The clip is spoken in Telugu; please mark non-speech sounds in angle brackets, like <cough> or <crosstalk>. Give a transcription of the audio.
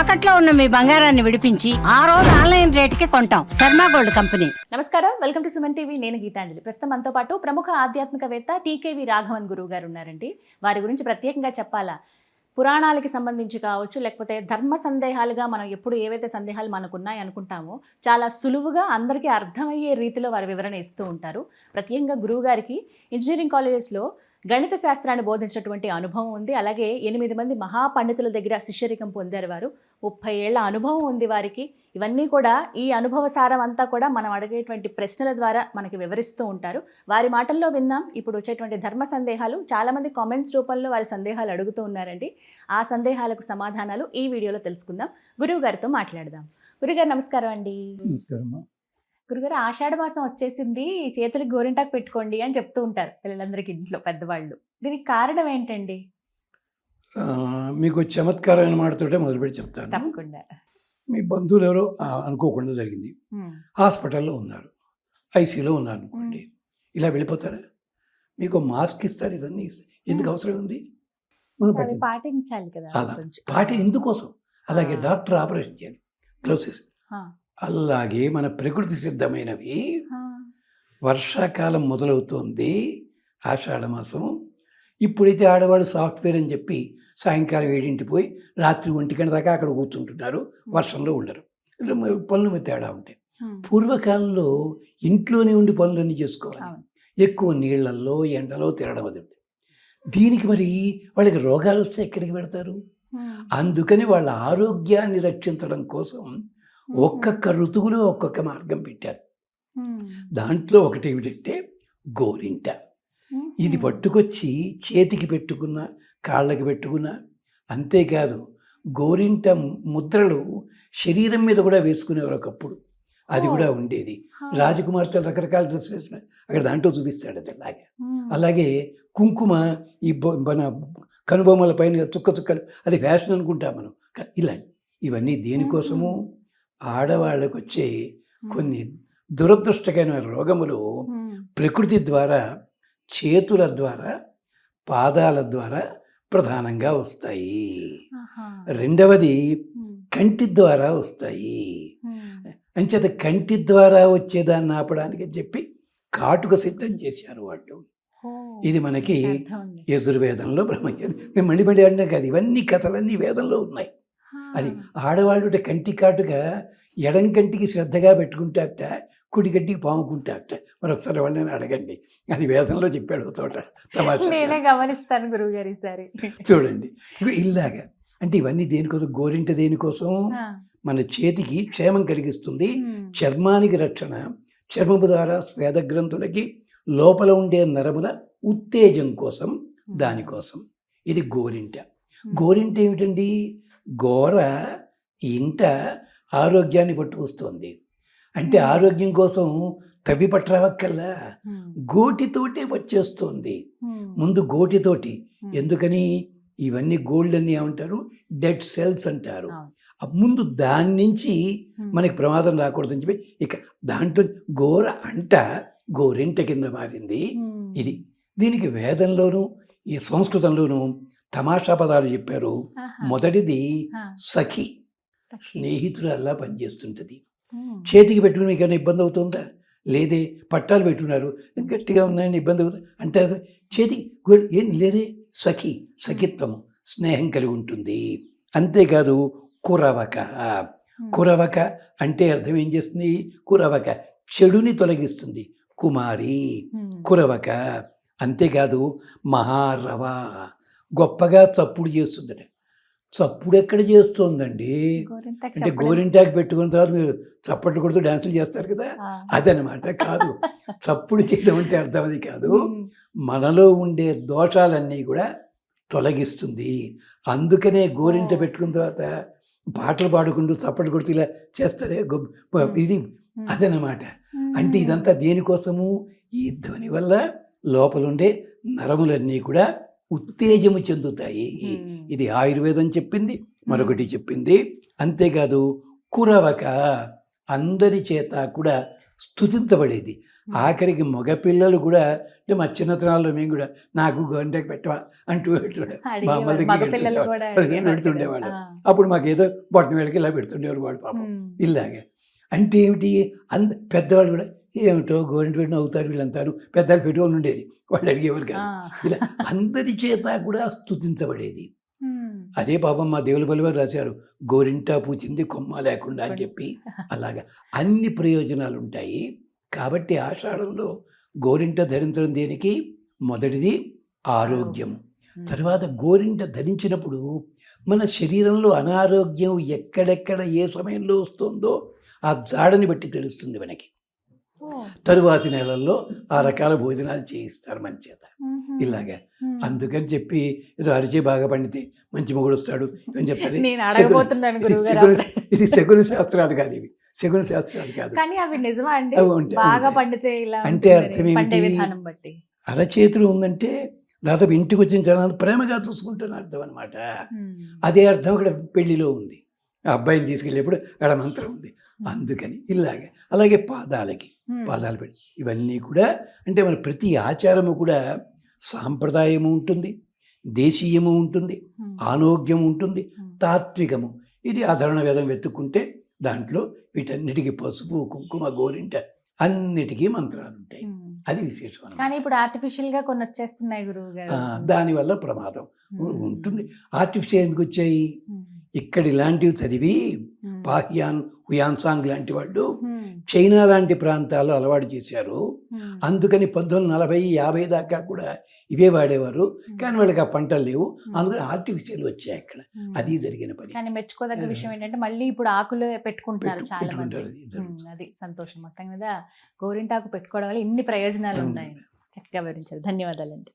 తాకట్లో ఉన్న మీ బంగారాన్ని విడిపించి ఆ రోజు ఆన్లైన్ రేటుకి కొంటాం. Sharma gold company. నమస్కారం. Welcome to Suman TV. నేను గీతాంజలి. ప్రస్తుతం మనతో పాటు ప్రముఖ ఆధ్యాత్మికవేత్త టీకేవి రాఘవన్ గురువు గారు ఉన్నారండి. వారి గురించి ప్రత్యేకంగా చెప్పాలా? పురాణాలకి సంబంధించి కావచ్చు లేకపోతే ధర్మ సందేహాలుగా మనం ఎప్పుడు ఏవైతే సందేహాలు మనకు ఉన్నాయి అనుకుంటామో చాలా సులువుగా అందరికీ అర్థమయ్యే రీతిలో వారి వివరణ ఇస్తూ ఉంటారు. ప్రత్యేకంగా గురువు గారికి ఇంజనీరింగ్ కాలేజెస్లో గణిత శాస్త్రాన్ని బోధించినటువంటి అనుభవం ఉంది. అలాగే ఎనిమిది మంది మహాపండితుల దగ్గర శిష్యరికం పొందారు వారు. ముప్పై ఏళ్ళ అనుభవం ఉంది వారికి. ఇవన్నీ కూడా ఈ అనుభవ సారం అంతా కూడా మనం అడిగేటువంటి ప్రశ్నల ద్వారా మనకి వివరిస్తూ ఉంటారు. వారి మాటల్లో విన్నాం. ఇప్పుడు వచ్చేటువంటి ధర్మ సందేహాలు. చాలా మంది కామెంట్స్ రూపంలో వారి సందేహాలు అడుగుతూ ఉన్నారండి. ఆ సందేహాలకు సమాధానాలు ఈ వీడియోలో తెలుసుకుందాం. గురువు గారితో మాట్లాడదాం. గురుగారు నమస్కారం అండి. నమస్కారం గురుగారు ఆషాఢ మాసం వచ్చేసింది చేతులకు గోరింటాకు పెట్టుకోండి అని చెప్తూ ఉంటారు పిల్లలందరికీ ఇంట్లో పెద్దవాళ్ళు. దీనికి కారణం ఏంటండి? మీకు చమత్కారమైన మాటతోటే మొదలుపెట్టి చెప్తాను. తప్పకుండా. మీ బంధువులు ఎవరో అనుకోకుండా జరిగింది. హాస్పిటల్లో ఉన్నారు. ఐసీలో ఉన్నారు అనుకోండి ఇలా వెళ్ళిపోతారా? మీకు మాస్క్ ఇస్తారు ఇవన్నీ ఇస్తారు. ఎందుకు అవసరం ఉంది? మనం. పాటించాలి కదా అలా. పాటి ఎందుకోసం? అలాగే. డాక్టర్ ఆపరేషన్ చేయాలి గ్లౌసెస్ అలాగే మన ప్రకృతి సిద్ధమైనవి. వర్షాకాలం మొదలవుతోంది. ఆషాఢ మాసం. ఇప్పుడైతే ఆడవాళ్ళు సాఫ్ట్వేర్ అని చెప్పి సాయంకాలం ఏడింటి పోయి రాత్రి ఒంటి గంట దాకా అక్కడ కూర్చుంటున్నారు. వర్షంలో ఉండరు. పనులు మీద తేడా ఉంటాయి. పూర్వకాలంలో ఇంట్లోనే ఉండి పనులన్నీ చేసుకోవాలి. ఎక్కువ నీళ్ళలో ఎండలో తిరగడం అది దీనికి మరి వాళ్ళకి రోగాలు వస్తే ఎక్కడికి పెడతారు? అందుకని వాళ్ళ ఆరోగ్యాన్ని రక్షించడం కోసం ఒక్కొక్క ఋతువులో ఒక్కొక్క మార్గం పెట్టారు. దాంట్లో ఒకటి ఏమిటంటే గోరింట. ఇది పట్టుకొచ్చి చేతికి పెట్టుకున్న కాళ్ళకి పెట్టుకున్న అంతేకాదు గోరింట ముద్రలు శరీరం మీద కూడా వేసుకునేవారు ఒకప్పుడు. అది కూడా ఉండేది. రాజకుమార్తెలు రకరకాల డ్రెస్సులు వేసుకున్నారు అక్కడ దాంట్లో చూపిస్తాడు అది అలాగే. అలాగే కుంకుమ ఈ మన కనుబొమ్మల పైన చుక్క చుక్కలు అది ఫ్యాషన్ అనుకుంటాం మనం. ఇలా. ఇవన్నీ దేనికోసము? ఆడవాళ్ళకు వచ్చే కొన్ని దురదృష్టకరమైన రోగములు ప్రకృతి ద్వారా చేతుల ద్వారా పాదాల ద్వారా ప్రధానంగా వస్తాయి. రెండవది కంటి ద్వారా వస్తాయి. అంచేత కంటి ద్వారా వచ్చేదాన్ని ఆపడానికి అని చెప్పి కాటుక సిద్ధం చేశారు వాళ్ళు. ఇది మనకి. యజుర్వేదంలో మేము మళ్ళీ మళ్ళీ అంటే కాదు ఇవన్నీ కథలన్నీ వేదంలో ఉన్నాయి. అది ఆడవాళ్ళు కంటి కాటుగా ఎడం కంటికి శ్రద్ధగా పెట్టుకుంటారట కుడి కంటికి పాముకుంటారట మరి ఒకసారి వాళ్ళని అడగండి. అది వేదంలో చెప్పాడు ఒక చోట నేనే గమనిస్తాను గురువు గారు ఈసారి. చూడండి. ఇలాగా. అంటే ఇవన్నీ దేనికోసం? గోరింట దేనికోసం? మన చేతికి క్షేమం కలిగిస్తుంది. చర్మానికి రక్షణ. చర్మము ద్వారా స్వేద గ్రంథులకి లోపల ఉండే నరముల ఉత్తేజం కోసం దానికోసం. ఇది గోరింట. గోరింట ఏమిటండి? గోర ఇంట ఆరోగ్యాన్ని పట్టుకొస్తుంది. అంటే ఆరోగ్యం కోసం తవ్వి పట్టరావక్కల్లా ఉమ్, గోటితోటే వచ్చేస్తుంది. ఉమ్, ముందు గోటితోటి. ఎందుకని? ఇవన్నీ గోల్డ్ అని ఏమంటారు? డెడ్ సెల్స్ అంటారు. ముందు దాని నుంచి మనకి ప్రమాదం రాకూడదని చెప్పి ఇక దాంట్లో గోర అంట గోరింట కింద మారింది. ఇది దీనికి వేదంలోనూ ఈ సంస్కృతంలోనూ తమాషా పదాలు చెప్పారు. మొదటిది సఖి. స్నేహితురల్లా పనిచేస్తుంటుంది. చేతికి పెట్టుకుని ఏమైనా ఇబ్బంది అవుతుందా? లేదే పట్టాలు పెట్టుకున్నారు గట్టిగా ఉన్నాయని ఇబ్బంది అవుతుంది? అంటే చేతికి ఏం లేదే సఖి సఖిత్వము స్నేహం కలిగి ఉంటుంది. అంతేకాదు కురవక. కురవక అంటే అర్థం ఏం చేస్తుంది? కురవక చెడుని తొలగిస్తుంది. కుమారి కురవక. అంతేకాదు మహారవ. గొప్పగా చప్పుడు చేస్తుందట. చప్పుడు ఎక్కడ చేస్తోందండి? అంటే. గోరింటాకు పెట్టుకున్న తర్వాత మీరు చప్పట్లు కొడుతూ డాన్సులు చేస్తారు కదా? అదనమాట కాదు. <laughs> చప్పుడు చేయడం అంటే అర్థం అది కాదు. మనలో ఉండే దోషాలన్నీ కూడా తొలగిస్తుంది. అందుకనే గోరింట. పెట్టుకున్న తర్వాత పాటలు పాడుకుంటూ చప్పట్లు కొడుతూ ఇలా చేస్తారే. ఇది అదనమాట. అంటే ఇదంతా దేనికోసము? ఈ ధ్వని వల్ల లోపలుండే నరములన్నీ కూడా ఉత్తేజము చెందుతాయి. ఇది ఆయుర్వేదం చెప్పింది మరొకటి చెప్పింది. అంతేకాదు కురవక అందరి చేత కూడా స్థుతించబడేది ఆఖరికి మగపిల్లలు కూడా అంటే మా చిన్నతనాల్లో మేము కూడా నాకు గంటకి పెట్టవా? అంటూ మా అమ్మ అప్పుడు మాకు ఏదో బొట్టన వేళకి ఇలా పెడుతుండేవారు వాడు పాపం. ఇలాగే. అంటే ఏమిటి? అంద పెద్దవాళ్ళు కూడా ఏమిటో గవర్నమెంట్ పెట్టిన అవుతారు వీళ్ళంతారు పెద్దలు పెట్టుకొని ఉండేది. వాళ్ళు అడిగేవారు కాదు. ఇలా అందరి చేత కూడా స్థుతించబడేది అదే పాపం మా దేవుల బలివారు రాశారు గోరింటా పూచింది కొమ్మ లేకుండా అని చెప్పి. అలాగా. అన్ని ప్రయోజనాలు ఉంటాయి కాబట్టి ఆషాఢంలో గోరింట ధరించడం దేనికి? మొదటిది ఆరోగ్యం. తర్వాత గోరింట ధరించినప్పుడు మన శరీరంలో అనారోగ్యం ఎక్కడెక్కడ ఏ సమయంలో వస్తుందో ఆ జాడని బట్టి తెలుస్తుంది మనకి. తరువాతి నెలల్లో ఆ రకాల భోజనాలు చేయిస్తారు మన చేత. ఇలాగా. అందుకని చెప్పి ఏదో అరిచే బాగా పండితే మంచి మొగుడు వస్తాడు అని చెప్తారు. అడగబోతున్నాను ఇది శకున శాస్త్రాలు కాదు ఇవి. శకున శాస్త్రాలు కాదు. అంటే అర్థం బట్టి. అరచేతులు ఉందంటే దాదాపు ఇంటికి వచ్చిన జనాలు ప్రేమగా చూసుకుంటున్న అర్థం అనమాట అదే అర్థం అక్కడ పెళ్ళిలో ఉంది. ఆ అబ్బాయిని తీసుకెళ్ళేప్పుడు అక్కడ మంత్రం ఉంది. అందుకని ఇలాగే. అలాగే పాదాలకి పాదాలు పెట్టి. ఇవన్నీ కూడా అంటే మన ప్రతి ఆచారము కూడా సాంప్రదాయము ఉంటుంది దేశీయము ఉంటుంది ఆరోగ్యం ఉంటుంది తాత్వికము. ఇది ఆధరణ వేదం వెతుక్కుంటే దాంట్లో వీటన్నిటికీ పసుపు కుంకుమ గోరింట అన్నిటికీ మంత్రాలు ఉంటాయి. అది విశేషం. కానీ ఇప్పుడు ఆర్టిఫిషియల్గా కొన్ని వచ్చేస్తున్నాయి గురువు గారు దానివల్ల ప్రమాదం ఉంటుంది. ఆర్టిఫిషియల్ ఎందుకు వచ్చాయి? ఇక్కడ ఇలాంటివి చదివి పాహియాన్ హుయాన్సాంగ్ లాంటి వాళ్ళు చైనా లాంటి ప్రాంతాల్లో అలవాటు చేశారు. అందుకని పంతొమ్మిది నలభై యాభై దాకా కూడా ఇవే వాడేవారు. కానీ వాళ్ళకి ఆ పంటలు లేవు. అందుకని ఆర్టిఫిషియల్ వచ్చాయి అక్కడ. అది జరిగిన పని. కానీ మెచ్చుకోదగ్గ విషయం ఏంటంటే మళ్ళీ ఇప్పుడు ఆకులు పెట్టుకుంటున్నారు పెట్టు- చాలా మంది. అది సంతోషం మొత్తం మీద గోరింటాకు పెట్టుకోవడం వల్ల ఇన్ని ప్రయోజనాలు. ఉన్నాయి. చక్కగా వివరించారు. ధన్యవాదాలండి.